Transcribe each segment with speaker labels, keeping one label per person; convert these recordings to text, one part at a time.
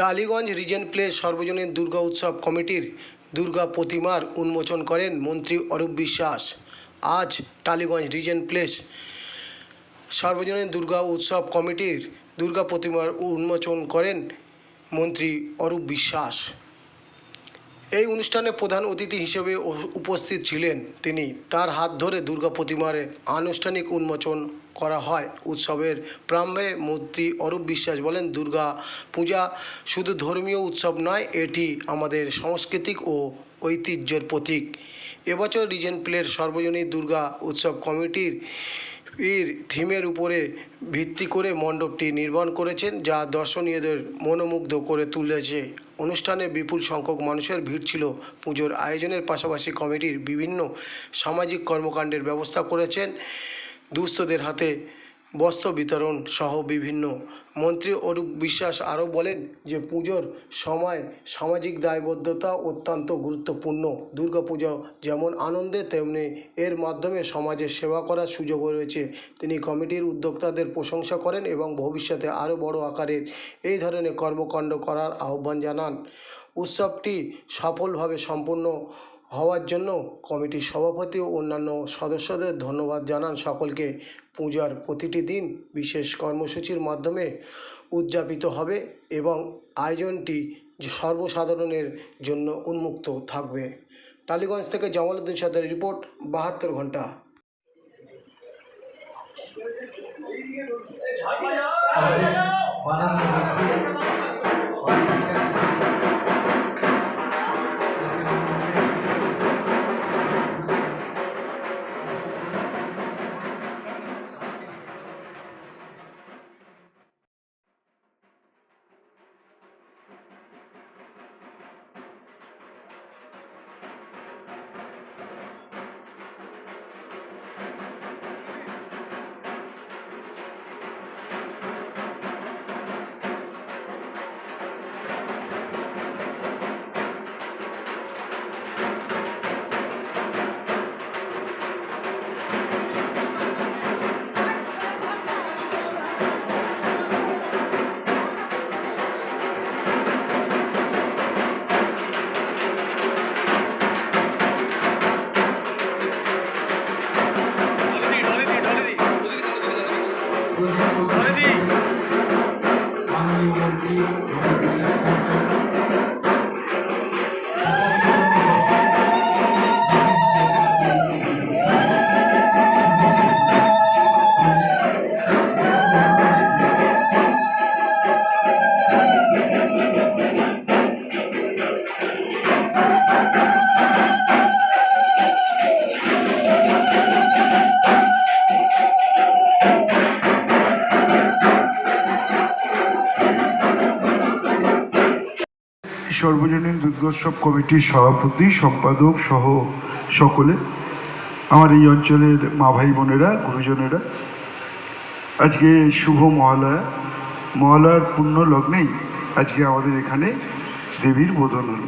Speaker 1: Tollygunge reason place সর্বজনীন দুর্গা উৎসব কমিটির দুর্গা প্রতিমার উন্মোচন করেন মন্ত্রী অরূপ বিশ্বাস। আজ টালিগঞ্জ রিজেন প্লেস সর্বজনীন দুর্গা উৎসব কমিটির দুর্গা প্রতিমার উন্মোচন করেন মন্ত্রী অরূপ বিশ্বাস। এই অনুষ্ঠানে প্রধান অতিথি হিসেবে উপস্থিত ছিলেন তিনি। তার হাত ধরে দুর্গা প্রতিমার আনুষ্ঠানিক উন্মোচন করা হয়। উৎসবের প্রারম্ভে মন্ত্রী অরূপ বিশ্বাস বলেন, দুর্গা পূজা শুধু ধর্মীয় উৎসব নয়, এটি আমাদের সাংস্কৃতিক ও ঐতিহ্যের প্রতীক। এবছর রিজেন্ট প্লের সর্বজনীন দুর্গা উৎসব কমিটির এর থিমের উপরে ভিত্তি করে মণ্ডপটি নির্মাণ করেছেন, যা দর্শনীয়দের মনোমুগ্ধ করে তুলেছে। অনুষ্ঠানে বিপুল সংখ্যক মানুষের ভিড় ছিল। পুজোর আয়োজনের পাশাপাশি কমিটির বিভিন্ন সামাজিক কর্মকাণ্ডের ব্যবস্থা করেছেন। দুস্থদের হাতে বস্ত্র বিতরণ সহ বিভিন্ন। মন্ত্রী অরূপ বিশ্বাস আরও বলেন যে পুজোর সময় সামাজিক দায়বদ্ধতা অত্যন্ত গুরুত্বপূর্ণ। দুর্গাপুজো যেমন আনন্দে, তেমনি এর মাধ্যমে সমাজের সেবা করার সুযোগও রয়েছে। তিনি কমিটির উদ্যোক্তাদের প্রশংসা করেন এবং ভবিষ্যতে আরও বড় আকারের এই ধরনের কর্মকাণ্ড করার আহ্বান জানান। উৎসবটি সফলভাবে সম্পূর্ণ হওয়ার জন্য কমিটির সভাপতি ও অন্যান্য সদস্যদের ধন্যবাদ জানান সকলকে। পূজার প্রতিটি দিন বিশেষ কর্মসূচির মাধ্যমে উদযাপিত হবে এবং আয়োজনটি সর্বসাধারণের জন্য উন্মুক্ত থাকবে। টালিগঞ্জ থেকে জামালউদ্দিন সর্দারের রিপোর্ট, বাহাত্তর
Speaker 2: ঘণ্টা। మనది. మనది
Speaker 3: সর্বজনীন দুর্গোৎসব কমিটির সভাপতি, সম্পাদক সহ সকলে, আমার এই অঞ্চলের মা ভাই বোনেরা, গুরুজনেরা। আজকে শুভ মহালয়া। মহালয়ার পূর্ণ লগ্নেই আজকে আমাদের এখানে দেবীর বোধন হল।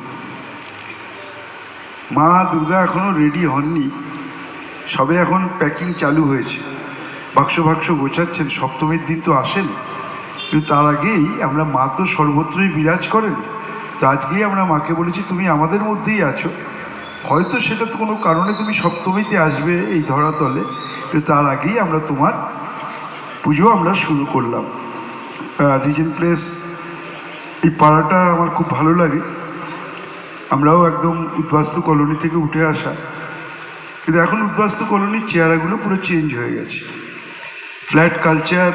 Speaker 3: মা দুর্গা এখনও রেডি হননি। সবে এখন প্যাকিং চালু হয়েছে। বাক্স বাক্স গোছাচ্ছেন। সপ্তমীর দিন তো আসেন। কিন্তু তার আগেই আমরা মা তো সর্বত্রই বিরাজ করেন। তো আজকেই আমরা মাকে বলেছি, তুমি আমাদের মধ্যেই আছো। হয়তো সেটা তো কোনো কারণে তুমি সপ্তমীতে আসবে এই ধরাতলে, কিন্তু তার আগেই আমরা তোমার পুজো আমরা শুরু করলাম। রিজেন্ট প্লেস এই পাড়াটা আমার খুব ভালো লাগে। আমরাও একদম উদ্বাস্তু কলোনি থেকে উঠে আসা। কিন্তু এখন উদ্বাস্তু কলোনির চেহারাগুলো পুরো চেঞ্জ হয়ে গেছে। ফ্ল্যাট কালচার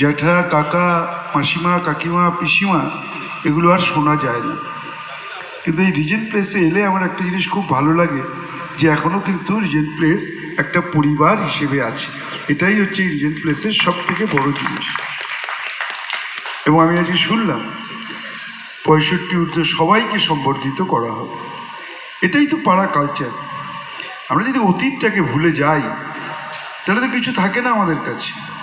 Speaker 3: জ্যাঠা, কাকা, মাসিমা, কাকিমা, পিসিমা এগুলো আর শোনা যায় না। কিন্তু এই রিজেন্ট প্লেসে এলে আমার একটা জিনিস খুব ভালো লাগে যে এখনও কিন্তু রিজেন্ট প্লেস একটা পরিবার হিসেবে আছে। এটাই হচ্ছে এই রিজেন্ট প্লেসের সব থেকে বড় জিনিস। এবং আমি আজকে শুনলাম, পঁয়ষট্টি ঊর্ধ্ব সবাইকে সম্বর্ধিত করা হবে। এটাই তো পাড়া কালচার আমরা যদি অতীতটাকে ভুলে যাই, তাহলে তো কিছু থাকে না আমাদের কাছে।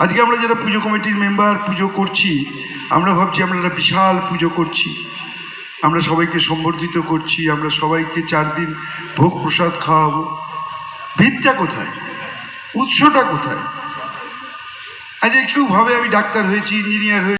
Speaker 3: আজকে আমরা যারা পুজো কমিটির মেম্বার পুজো করছি, আমরা ভাবছি আমরা একটা বিশাল পুজো করছি। আমরা সবাইকে সম্বর্ধিত করছি, আমরা সবাইকে চার দিন ভোগ প্রসাদ খাওয়াবো। ভিতটা কোথায়? উৎসটা কোথায়? আজ কেউ ভাবে আমি ডাক্তার হয়েছি, ইঞ্জিনিয়ার হয়েছি।